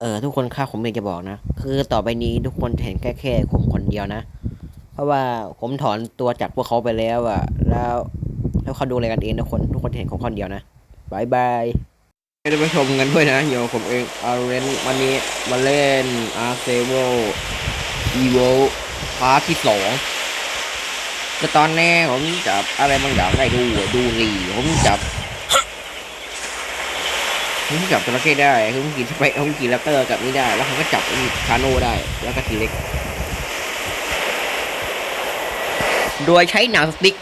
เออทุกคนข้าผมอยากจะบอกนะ คือต่อไปนี้ทุกคนเห็นแค่แค่ผมคนเดียวนะ เพราะว่าผมถอนตัวจากพวกเขาไปแล้วอะแล้วแล้วเขาดูอะไรกันเองทุกคนทุกคนจะเห็นผมคนเดียวนะบายบายไม่ได้ไปชมกันด้วยนะอยู่กับผมเองอาร์เรนวันนี้มาเล่นอาร์เซโวอีโวพาร์ทที่สองก็ตอนแรกผมจับอะไรบางอย่างได้ดูดูรีผมจับ ผมจับจระเข้ได้ผมกินสไปผมกินแรปเตอร์จับนี่ได้ แล้วผมก็จับไอ้คาโน่ได้ แล้วก็ทีเล็ก โดยใช้หนังสติ๊ก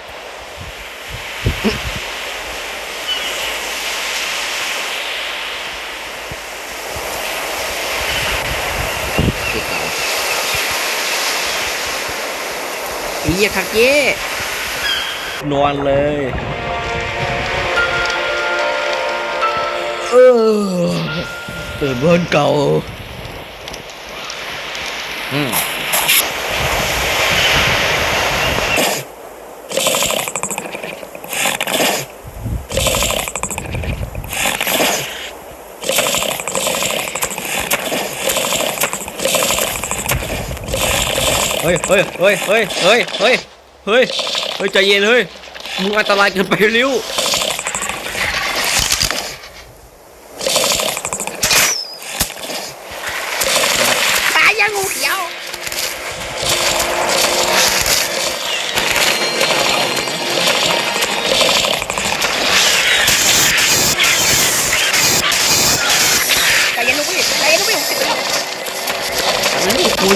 เฮียคักเย่นอนเลย เออเติดเพื่อนเก่าอืมเฮ้ยเฮ้ยเฮ้ยเฮ้ยเฮ้ยเฮ้ยเฮ้ยใจเย็นเฮ้ยมึงอันตรายเกินไปริ้ว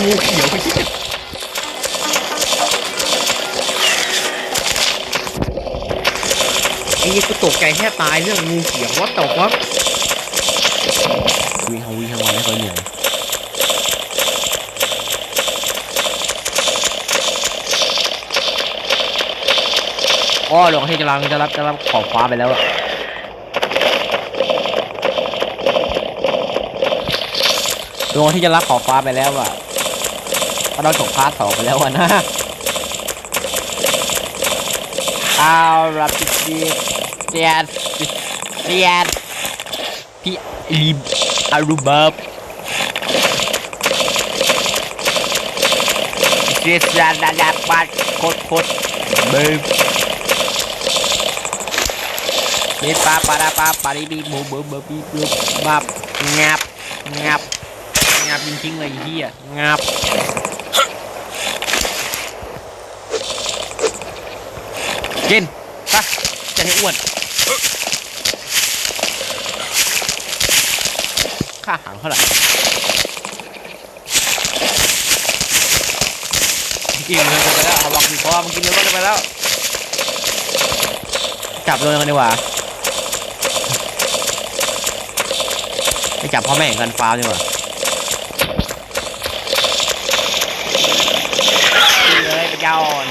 งูเขียวไปที่ไอ้ยี่กูตกใจแทบตายเรื่องงูเขียววัดต่อวัดวิ่งเขาวิ่งทั้งวันไม่เคยเหนื่อยอ๋อดวงที่จะรังจะรับจะรับขอบฟ้าไปแล้วอะดวงที่จะรับขอบฟ้าไปแล้วอะ ก็เราจบพาร์ทสองไปแล้วอะนะเอาละพี่เจียเจียเจียพี่ลิมอารูบับเจียนดาดาปัดโคตรโคตรเบิมมีปลาปลาดาปลาปลาดิบีบูบูบูบีบูบับงับงับงับจริงๆเลยเฮียงับ กินไปจะให้อ้วนค่าหารเท่าไหร่กินเงินไปแล้วเอาบอกดีพอมันกินเงินก็ไปแล้ว จับโดนกันดีกว่าไปจับพ่อแม่งกันฟ้าดีกว่าเลยไปยาวอ่อน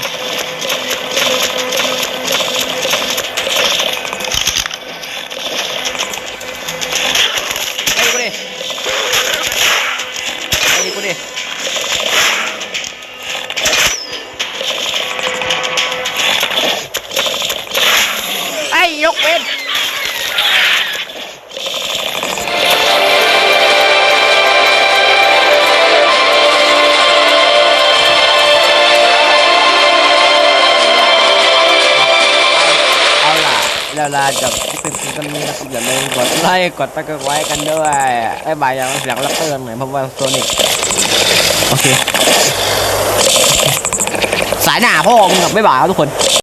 แล้วลาจบที่เป็นซิงเกิลนี้นะครับอย่าลืมกดไลค์กดตะกไว้กันด้วยไอ้บายยังเสียงรับเตือนหน่อยเพราะว่าโซนิกโอเคสายหน้าพ่อมึงกับไม่บ่ายครับทุกคน